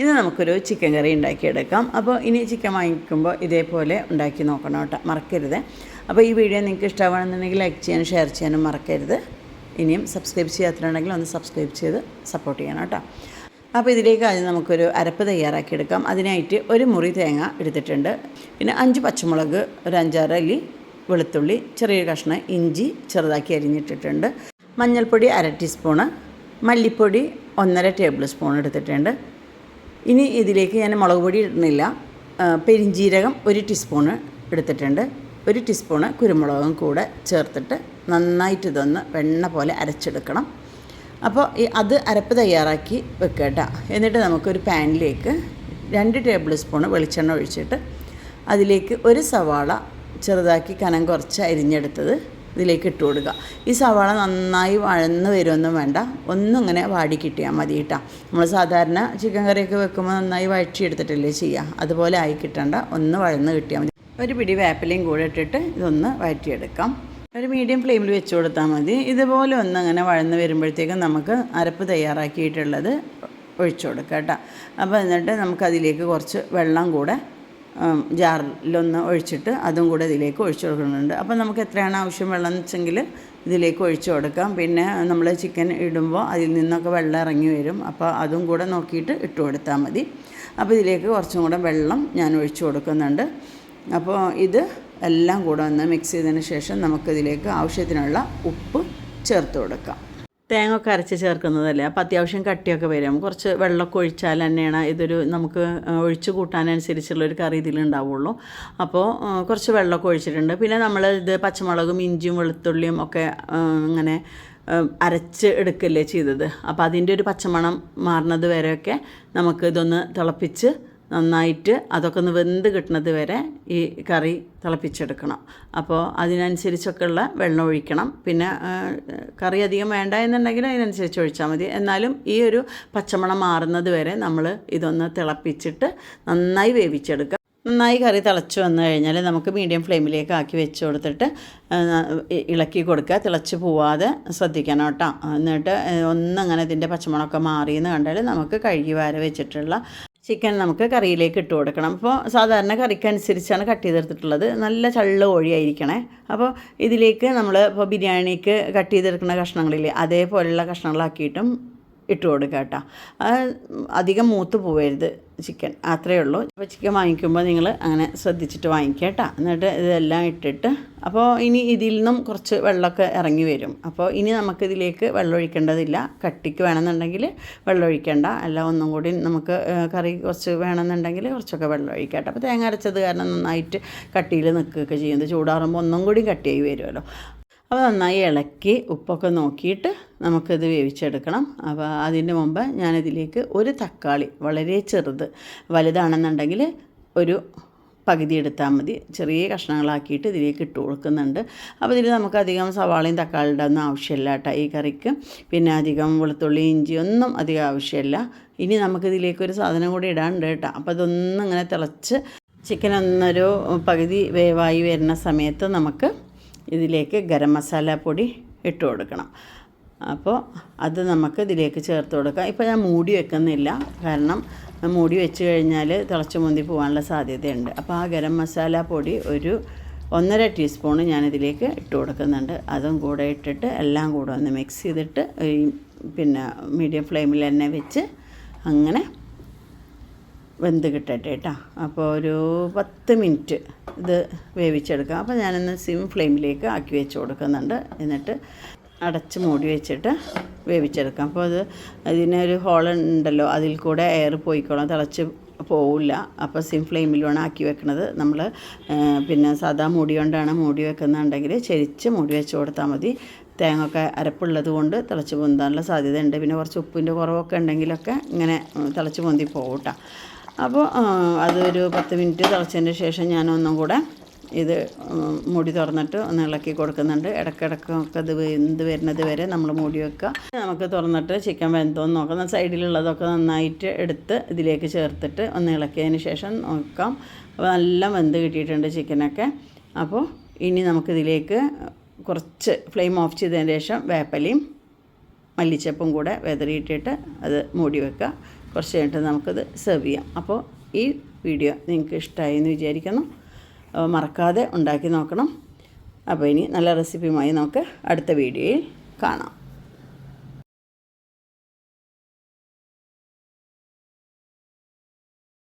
ഇന്ന് നമുക്കൊരു ചിക്കൻ കറി ഉണ്ടാക്കിയെടുക്കാം. അപ്പോൾ ഇനി ചിക്കൻ വാങ്ങിക്കുമ്പോൾ ഇതേപോലെ ഉണ്ടാക്കി നോക്കണം കേട്ടോ. മറക്കരുത്. അപ്പോൾ ഈ വീഡിയോ നിങ്ങൾക്ക് ഇഷ്ടമാണെന്നുണ്ടെങ്കിൽ ലൈക്ക് ചെയ്യാനും ഷെയർ ചെയ്യാനും മറക്കരുത്. ഇനിയും സബ്സ്ക്രൈബ് ചെയ്യാത്തിട്ടുണ്ടെങ്കിൽ ഒന്ന് സബ്സ്ക്രൈബ് ചെയ്ത് സപ്പോർട്ട് ചെയ്യണം കേട്ടോ. അപ്പോൾ ഇതിലേക്ക് ആദ്യം നമുക്കൊരു അരപ്പ് തയ്യാറാക്കിയെടുക്കാം. അതിനായിട്ട് ഒരു മുറി തേങ്ങ എടുത്തിട്ടുണ്ട്. പിന്നെ അഞ്ച് പച്ചമുളക് ഒരു അഞ്ചാറ് അല്ലി വെളുത്തുള്ളി ചെറിയ കഷ്ണം ഇഞ്ചി ചെറുതാക്കി അരിഞ്ഞിട്ടിട്ടുണ്ട്. മഞ്ഞൾപ്പൊടി അര ടീസ്പൂണ് മല്ലിപ്പൊടി ഒന്നര ടേബിൾ സ്പൂൺ എടുത്തിട്ടുണ്ട്. ഇനി ഇതിലേക്ക് ഞാൻ മുളക് പൊടി ഇടുന്നില്ല. പെരിഞ്ജീരകം ഒരു ടീസ്പൂണ് എടുത്തിട്ടുണ്ട്. ഒരു ടീസ്പൂണ് കുരുമുളകും കൂടെ ചേർത്തിട്ട് നന്നായിട്ട് ഇതൊന്ന് വെണ്ണ പോലെ അരച്ചെടുക്കണം. അപ്പോൾ ഈ അത് അരപ്പ് തയ്യാറാക്കി വെക്കുക കേട്ടോ എന്നിട്ട് നമുക്കൊരു പാനിലേക്ക് രണ്ട് ടേബിൾ സ്പൂണ് വെളിച്ചെണ്ണ ഒഴിച്ചിട്ട് അതിലേക്ക് ഒരു സവാള ചെറുതാക്കി കനം കുറച്ച് അരിഞ്ഞെടുത്തത് ഇതിലേക്ക് ഇട്ട് കൊടുക്കുക. ഈ സവാള നന്നായി വഴന്ന് വരുമൊന്നും വേണ്ട. ഒന്നും ഇങ്ങനെ വാടി കിട്ടിയാൽ മതി കേട്ടോ നമ്മൾ സാധാരണ ചിക്കൻ കറിയൊക്കെ വെക്കുമ്പോൾ നന്നായി വഴറ്റിയെടുത്തിട്ടല്ലേ ചെയ്യുക അതുപോലെ ആയി കിട്ടേണ്ട. ഒന്ന് വഴന്ന് കിട്ടിയാൽ മതി. ഒരു പിടി വേപ്പിലയും കൂടെ ഇട്ടിട്ട് ഇതൊന്ന് വഴറ്റിയെടുക്കാം. ഒരു മീഡിയം ഫ്ലെയിമിൽ വെച്ച് കൊടുത്താൽ മതി. ഇതുപോലെ ഒന്ന് അങ്ങനെ വഴന്ന് വരുമ്പോഴത്തേക്കും നമുക്ക് അരപ്പ് തയ്യാറാക്കിയിട്ടുള്ളത് ഒഴിച്ചു കൊടുക്കാം കേട്ടോ അപ്പോൾ എന്നിട്ട് നമുക്കതിലേക്ക് കുറച്ച് വെള്ളം കൂടെ ജാറിലൊന്ന് ഒഴിച്ചിട്ട് അതും കൂടെ ഇതിലേക്ക് ഒഴിച്ചു കൊടുക്കുന്നുണ്ട്. അപ്പോൾ നമുക്ക് എത്രയാണ് ആവശ്യം വെള്ളം എന്ന് വെച്ചെങ്കിൽ ഇതിലേക്ക് ഒഴിച്ചു കൊടുക്കാം. പിന്നെ നമ്മൾ ചിക്കൻ ഇടുമ്പോൾ അതിൽ നിന്നൊക്കെ വെള്ളം ഇറങ്ങി വരും. അപ്പോൾ അതും കൂടെ നോക്കിയിട്ട് ഇട്ട് കൊടുത്താൽ മതി. അപ്പോൾ ഇതിലേക്ക് കുറച്ചും കൂടെ വെള്ളം ഞാൻ ഒഴിച്ചു കൊടുക്കുന്നുണ്ട്. അപ്പോൾ ഇത് എല്ലാം കൂടെ ഒന്ന് മിക്സ് ചെയ്തതിന് ശേഷം നമുക്കിതിലേക്ക് ആവശ്യത്തിനുള്ള ഉപ്പ് ചേർത്ത് കൊടുക്കാം. തേങ്ങ ഒക്കെ അരച്ച് ചേർക്കുന്നതല്ലേ? അപ്പോൾ അത്യാവശ്യം കട്ടിയൊക്കെ വരും. കുറച്ച് വെള്ളമൊക്കെ ഒഴിച്ചാൽ തന്നെയാണ് ഇതൊരു നമുക്ക് ഒഴിച്ചു ഒഴിച്ച് കൂട്ടാനനുസരിച്ചുള്ള ഒരു കറി ഇതിലുണ്ടാവുള്ളൂ അപ്പോൾ കുറച്ച് വെള്ളമൊക്കെ ഒഴിച്ചിട്ടുണ്ട്. പിന്നെ നമ്മൾ ഇത് പച്ചമുളകും ഇഞ്ചിയും വെളുത്തുള്ളിയും ഒക്കെ ഇങ്ങനെ അരച്ച് എടുക്കല്ലേ ചെയ്തത്. അപ്പോൾ അതിന്റെ ഒരു പച്ചമണം മാറുന്നത് വരെയൊക്കെ നമുക്ക് ഇതൊന്ന് തിളപ്പിച്ച് നന്നായിട്ട് അതൊക്കെ ഒന്ന് വെന്ത് കിട്ടുന്നത് വരെ ഈ കറി തിളപ്പിച്ചെടുക്കണം. അപ്പോൾ അതിനനുസരിച്ചൊക്കെ ഉള്ള വെള്ളം ഒഴിക്കണം. പിന്നെ കറി അധികം വേണ്ട എന്നുണ്ടെങ്കിൽ അതിനനുസരിച്ച് ഒഴിച്ചാൽ മതി. എന്നാലും ഈ ഒരു പച്ചമണം മാറുന്നത് വരെ നമ്മൾ ഇതൊന്ന് തിളപ്പിച്ചിട്ട് നന്നായി വേവിച്ചെടുക്കുക. നന്നായി കറി തിളച്ച് വന്നു കഴിഞ്ഞാൽ നമുക്ക് മീഡിയം ഫ്ലെയിമിലേക്ക് ആക്കി വെച്ച് കൊടുത്തിട്ട് ഇളക്കി കൊടുക്കുക. തിളച്ച് പോവാതെ ശ്രദ്ധിക്കണം കേട്ടോ. എന്നിട്ട് ഒന്നങ്ങനെ ഇതിന്റെ പച്ചമുളകൊക്കെ മാറിയെന്ന് കണ്ടാൽ നമുക്ക് കഴുകി വാര വെച്ചിട്ടുള്ള ചിക്കൻ നമുക്ക് കറിയിലേക്ക് ഇട്ട് കൊടുക്കണം. അപ്പോൾ സാധാരണ കറിക്കനുസരിച്ചാണ് കട്ട് ചെയ്തെടുത്തിട്ടുള്ളത്. നല്ല ചള്ള കോഴിയായിരിക്കണേ. അപ്പോൾ ഇതിലേക്ക് നമ്മൾ ഇപ്പോൾ ബിരിയാണിക്ക് കട്ട് ചെയ്തെടുക്കുന്ന കഷ്ണങ്ങളില്ലേ അതേപോലെയുള്ള കഷ്ണങ്ങളാക്കിയിട്ടും ഇട്ട് കൊടുക്കുക കേട്ടോ. അധികം മൂത്ത് പോവരുത് ചിക്കൻ. അത്രയേ ഉള്ളൂ. അപ്പോൾ ചിക്കൻ വാങ്ങിക്കുമ്പോൾ നിങ്ങൾ അങ്ങനെ ശ്രദ്ധിച്ചിട്ട് വാങ്ങിക്കുക കേട്ടോ. എന്നിട്ട് ഇതെല്ലാം ഇട്ടിട്ട് അപ്പോൾ ഇനി ഇതിൽ നിന്നും കുറച്ച് വെള്ളമൊക്കെ ഇറങ്ങി വരും. അപ്പോൾ ഇനി നമുക്കിതിലേക്ക് വെള്ളം ഒഴിക്കേണ്ടതില്ല. കട്ടിക്ക് വേണമെന്നുണ്ടെങ്കിൽ വെള്ളം ഒഴിക്കേണ്ട. അല്ല ഒന്നും കൂടി നമുക്ക് കറി കുറച്ച് വേണമെന്നുണ്ടെങ്കിൽ കുറച്ചൊക്കെ വെള്ളം ഒഴിക്കാം കേട്ടോ. അപ്പോൾ തേങ്ങ അരച്ചത് കാരണം നന്നായിട്ട് കട്ടിയിൽ നിൽക്കുകയൊക്കെ ചെയ്യുന്നത് ചൂടാറുമ്പോൾ ഒന്നും കൂടി കട്ടിയായി വരുമല്ലോ. അപ്പോൾ നന്നായി ഇളക്കി ഉപ്പൊക്കെ നോക്കിയിട്ട് നമുക്കിത് വേവിച്ചെടുക്കണം. അപ്പോൾ അതിന് മുമ്പ് ഞാനിതിലേക്ക് ഒരു തക്കാളി വളരെ ചെറുത് വലുതാണെന്നുണ്ടെങ്കിൽ ഒരു പകുതി എടുത്താൽ മതി. ചെറിയ കഷ്ണങ്ങളാക്കിയിട്ട് ഇതിലേക്ക് ഇട്ട് കൊടുക്കുന്നുണ്ട്. അപ്പോൾ ഇതിൽ നമുക്ക് അധികം സവാളയും തക്കാളിയുടെ ഒന്നും ആവശ്യമില്ല കേട്ടോ ഈ കറിക്ക്. പിന്നെ അധികം വെളുത്തുള്ളി ഇഞ്ചി ഒന്നും അധികം ആവശ്യമില്ല. ഇനി നമുക്കിതിലേക്ക് ഒരു സാധനം കൂടി ഇടാനുണ്ട് കേട്ടോ. അപ്പോൾ അതൊന്നും ഇങ്ങനെ തിളച്ച് ചിക്കൻ ഒന്നൊരു പകുതി വേവായി വരുന്ന സമയത്ത് നമുക്ക് ഇതിലേക്ക് ഗരം മസാല പൊടി ഇട്ട് കൊടുക്കണം. അപ്പോൾ അത് നമുക്ക് ഇതിലേക്ക് ചേർത്ത് കൊടുക്കാം. ഇപ്പോൾ ഞാൻ മൂടി വെക്കുന്നില്ല. കാരണം മൂടി വെച്ച് കഴിഞ്ഞാൽ തിളച്ച് മുന്തി പോകാനുള്ള സാധ്യതയുണ്ട്. അപ്പോൾ ആ ഗരം മസാല പൊടി ഒരു ഒന്നര ടീസ്പൂൺ ഞാനിതിലേക്ക് ഇട്ട് കൊടുക്കുന്നുണ്ട്. അതും കൂടെ ഇട്ടിട്ട് എല്ലാം കൂടെ ഒന്ന് മിക്സ് ചെയ്തിട്ട് പിന്നെ മീഡിയം ഫ്ലെയിമിൽ തന്നെ വെച്ച് അങ്ങനെ വെന്ത് കിട്ടട്ടെ കേട്ടോ അപ്പോൾ ഒരു പത്ത് മിനിറ്റ് ഇത് വേവിച്ചെടുക്കാം. അപ്പോൾ ഞാനൊന്ന് സിം ഫ്ലെയിമിലേക്ക് ആക്കി വെച്ച് കൊടുക്കുന്നുണ്ട്. എന്നിട്ട് അടച്ച് മൂടി വെച്ചിട്ട് വേവിച്ചെടുക്കാം. അപ്പോൾ അത് അതിനൊരു ഹോളുണ്ടല്ലോ അതിൽ കൂടെ എയർ പോയിക്കോളാം തിളച്ച് പോവില്ല. അപ്പോൾ സിം ഫ്ലെയിമിൽ വേണം ആക്കി വെക്കുന്നത് നമ്മൾ പിന്നെ സാധാ മൂടി കൊണ്ടാണ് മൂടി വെക്കുന്നുണ്ടെങ്കിൽ ചെരിച്ച് മൂടി വെച്ച് കൊടുത്താൽ മതി. തേങ്ങ ഒക്കെ അരപ്പുള്ളത് കൊണ്ട് തിളച്ച് പൊന്താനുള്ള സാധ്യതയുണ്ട്. പിന്നെ കുറച്ച് ഉപ്പിന്റെ കുറവൊക്കെ ഉണ്ടെങ്കിലൊക്കെ ഇങ്ങനെ തിളച്ച് പൊന്തി പോകും കേട്ടോ അപ്പോൾ അതൊരു പത്ത് മിനിറ്റ് തിളച്ചതിന് ശേഷം ഞാൻ ഒന്നും കൂടെ ഇത് മുടി തുറന്നിട്ട് ഒന്ന് ഇളക്കി കൊടുക്കുന്നുണ്ട്. ഇടയ്ക്കിടയ്ക്കൊക്കെ ഇത് വെന്ത് വരുന്നത് വരെ നമ്മൾ മൂടി വെക്കുക. നമുക്ക് തുറന്നിട്ട് ചിക്കൻ വെന്തോന്ന് നോക്കാം. സൈഡിലുള്ളതൊക്കെ നന്നായിട്ട് എടുത്ത് ഇതിലേക്ക് ചേർത്തിട്ട് ഒന്ന് ഇളക്കിയതിന് ശേഷം നോക്കാം. അപ്പോൾ നല്ല വെന്ത് കിട്ടിയിട്ടുണ്ട് ചിക്കനൊക്കെ. അപ്പോൾ ഇനി നമുക്കിതിലേക്ക് കുറച്ച് ഫ്ലെയിം ഓഫ് ചെയ്തതിന് ശേഷം വേപ്പലയും മല്ലിച്ചപ്പും കൂടെ വെതറിയിട്ടിട്ട് അത് മൂടി വെക്കുക. കുറച്ച് കഴിഞ്ഞിട്ട് നമുക്കത് സെർവ് ചെയ്യാം. അപ്പോൾ ഈ വീഡിയോ നിങ്ങൾക്ക് ഇഷ്ടമായി എന്ന് വിചാരിക്കുന്നു. മറക്കാതെ ഉണ്ടാക്കി നോക്കണം. അപ്പോൾ ഇനി നല്ല റെസിപ്പിയുമായി നമുക്ക് അടുത്ത വീഡിയോയിൽ കാണാം.